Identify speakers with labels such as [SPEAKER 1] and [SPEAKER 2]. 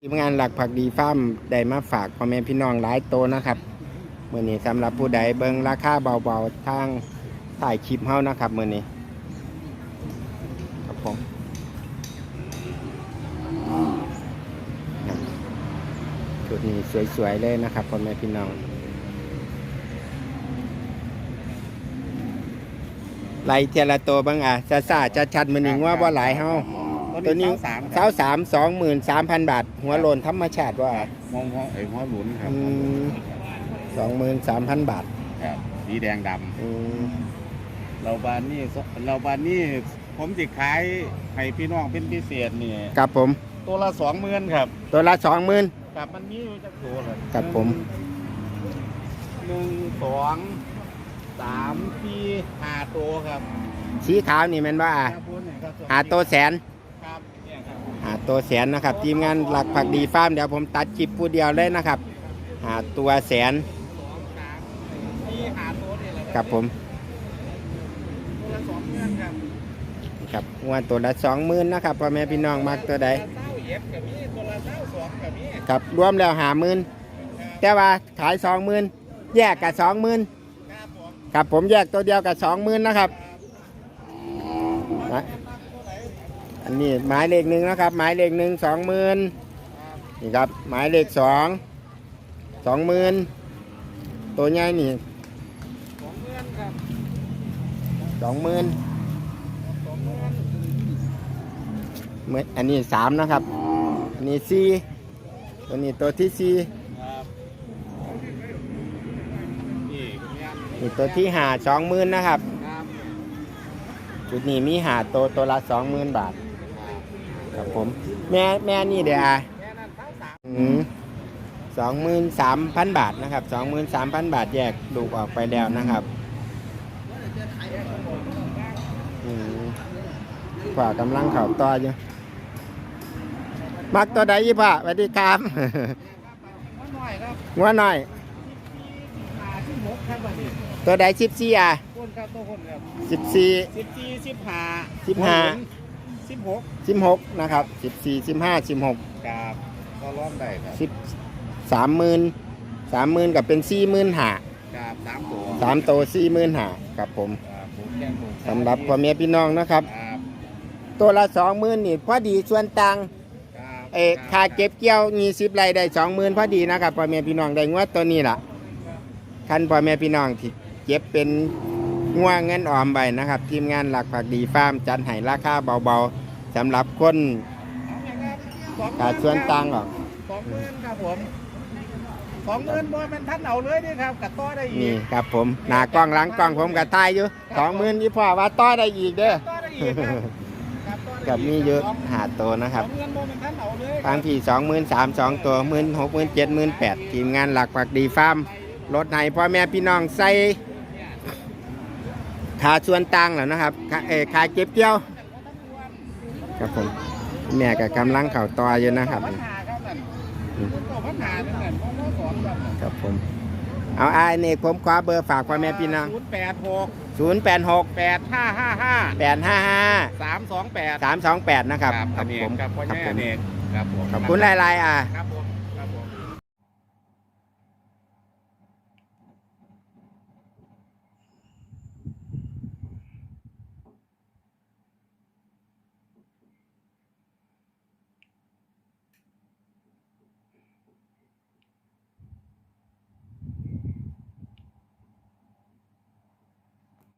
[SPEAKER 1] ทีมงานหลักผักดีฟาร์มได้มาฝากพ่อแม่พี่น้องหลายโตวนะครับมื่อนี้สำหรับผู้ใดเบิ่งราคาเบาๆทางถ่ายคลิปเฮานะครับมื่อนี้ครับผมชุดนี้สวยๆเลยนะครับพ่อแม่พี่น้องไล่เทยละตัวเบ้างอะจะซาจะชัดๆมือนี้ว่าบ่หลายเฮา ตัวนี้
[SPEAKER 2] สาม
[SPEAKER 1] เสาสามสองหมื่นสามพันบาท หัวโลนธรรมชาติว่า
[SPEAKER 2] มองหัวไอ้หัวหลุนครับ
[SPEAKER 1] สองหมื่นสามพันบาท
[SPEAKER 2] ครับสีแดงด
[SPEAKER 1] อืมำ
[SPEAKER 2] เราบานนี่เราบานนี่ผมจะขายให้พี่น้องเป็นพิเศษนี่
[SPEAKER 1] กับผม
[SPEAKER 2] ตัวละสองหมื่นครับ
[SPEAKER 1] ตัวละสองหมื่น
[SPEAKER 2] กับมันมีอยู่จากตัวเลย
[SPEAKER 1] ครับผม
[SPEAKER 2] หนึ่งสองสามสี่ห้าตัวครับ
[SPEAKER 1] สีขาวนี่แมันว่า
[SPEAKER 2] ครับผมเนี่ยครับ
[SPEAKER 1] หาตัวแสน
[SPEAKER 2] ครับเนี่ยครับ
[SPEAKER 1] หา ตัวแสนนะครับทีมงานหลักผักดีฟาร์มเดี๋ยวผมตัดคลิปผู้เดียวเลยนะครับหาตัวแสน
[SPEAKER 2] สองสามสี่ห้าตั
[SPEAKER 1] บผม
[SPEAKER 2] ตัวสองมื่นครับ
[SPEAKER 1] ครับว่าตัวละสองหมื่นนะครับพ่อแม่พี่น้องมักตัวใดครับรวมแล้วหาหมื่นแต่ว่าขายสองหมื่นแยกกับสองหมื่น
[SPEAKER 2] ครับผม
[SPEAKER 1] แยกตัวเดียวกับสองหมื่นนะครับ อันนี้หมายเลขหนึ่งนะครับ หมายเลขหนึ่งสองหมื่นนี่ครับ หมายเลขสองสองหมื่นตัวใหญ่นี่
[SPEAKER 2] สองหมื่นครับ
[SPEAKER 1] สองหมื่น
[SPEAKER 2] สองหมื่น
[SPEAKER 1] เมื่ออันนี้สามนะครับ อันนี้สี่ตัวนี้ตัวที่สี่
[SPEAKER 2] ครับนี่คุณยัน
[SPEAKER 1] นี่ตัวที่หาสองหมื่นนะครับ
[SPEAKER 2] ครับ
[SPEAKER 1] จุดนี้มีหาตัวตัวละสองหมื่นบาท ครับผม แม่แม่นี่เดี๋ยวอะ
[SPEAKER 2] แค่นั้นทั้งสาม
[SPEAKER 1] สองหมื่นสามพันบาทนะครับสองหมื่นสามพันบาทแยกลูกออกไปแล้วนะครับอืมฝ่ากำลังเข่าต่ออยู่มักตัวใดยี่พ่อสวัสดีครับ
[SPEAKER 2] มาหน่อยครับ
[SPEAKER 1] งัวหน่อย
[SPEAKER 2] หาที่หกครับวันนี้
[SPEAKER 1] ตัวใดสิบสี่อะ
[SPEAKER 2] คนครับตัวคนครับ
[SPEAKER 1] สิบสี่
[SPEAKER 2] สิบสี่สิบห้า
[SPEAKER 1] สิบห้า
[SPEAKER 2] สิบหก
[SPEAKER 1] สิบหกนะครับสิบสี่สิบห้าสิบหก
[SPEAKER 2] ครับก็ร้องได้ครับ
[SPEAKER 1] สิบสามหมื่นสามหมื่นกับเป็นสี่หมื่นหา
[SPEAKER 2] ครับสามตัว
[SPEAKER 1] สามโตสี่หมื่นหาครับผม
[SPEAKER 2] ครับผมแจ้งผม
[SPEAKER 1] สำหรับพ่อแม่พี่น้องนะครับ
[SPEAKER 2] ครับ
[SPEAKER 1] ตัวละสองหมื่นนี่พอดีส่วนต่าง
[SPEAKER 2] ครับ
[SPEAKER 1] เออค่าเก็บเกี่ยวมีสิบไรได้สองหมื่นพอดีนะครับพ่อแม่พี่น้องได้งวดตัวนี้ล่ะคันพ่อแม่พี่น้องที่เก็บเป็น ง่วเงินออมใบนะครับ ทีมงานหลักผักดีฟาร์มจัดให้ราคาเบาๆสำหรับคน
[SPEAKER 2] สองห
[SPEAKER 1] ขาด
[SPEAKER 2] มื่น
[SPEAKER 1] ส่วนต่างหรอก
[SPEAKER 2] สองหมื่นครับผมสองหมื่นบอเป็นท่านเอาเลยนี่ครับกัดต่อได้อี
[SPEAKER 1] นี่
[SPEAKER 2] ก
[SPEAKER 1] ครับผมหน้ากล้องหลังกล้องผมกับตายอยู่สองหมื่นยี่พ่อว่าต่อได้อีกเด้อ
[SPEAKER 2] ต่อได้อีกครับครับต่อได้
[SPEAKER 1] กับมีเยอะหาตัวนะค
[SPEAKER 2] ส
[SPEAKER 1] รั
[SPEAKER 2] อบงหมื่นบอเป็นท่านเอาเลย
[SPEAKER 1] ทางที่สองหมื่นสามสองตัวหมื่นหกหมื่นเจ็ดหมื่นแปดทีมงานหลักผักดีฟาร์มรถไหนพ่อแม่พี่น้องใส่ ขาส่วนต่างแล้วนะครับขาเออขาเก็บเกี่ยวครับผมแม่กับกำลังเข่าต่ออยู่นะครับ
[SPEAKER 2] ปัญหาครับนั่นตัวปัญหานั่นนั่นพ่อสอนแบบนั้น
[SPEAKER 1] ครับผมเอาไอ้นี่ผมขอเบอร์ฝากพ่อแม่พี่น้อง
[SPEAKER 2] ศูนย์แปดหก
[SPEAKER 1] ศูนย์แปดหก
[SPEAKER 2] แปดห้าห้าห้า
[SPEAKER 1] แปดห้าห้า
[SPEAKER 2] สามสองแปด
[SPEAKER 1] สามสองแปดนะครับ
[SPEAKER 2] ครับผมครับพ่อ
[SPEAKER 1] ครับ
[SPEAKER 2] แม่
[SPEAKER 1] ผม
[SPEAKER 2] เนกครับผม
[SPEAKER 1] ขอบคุณหลายๆอะ
[SPEAKER 2] ครับผม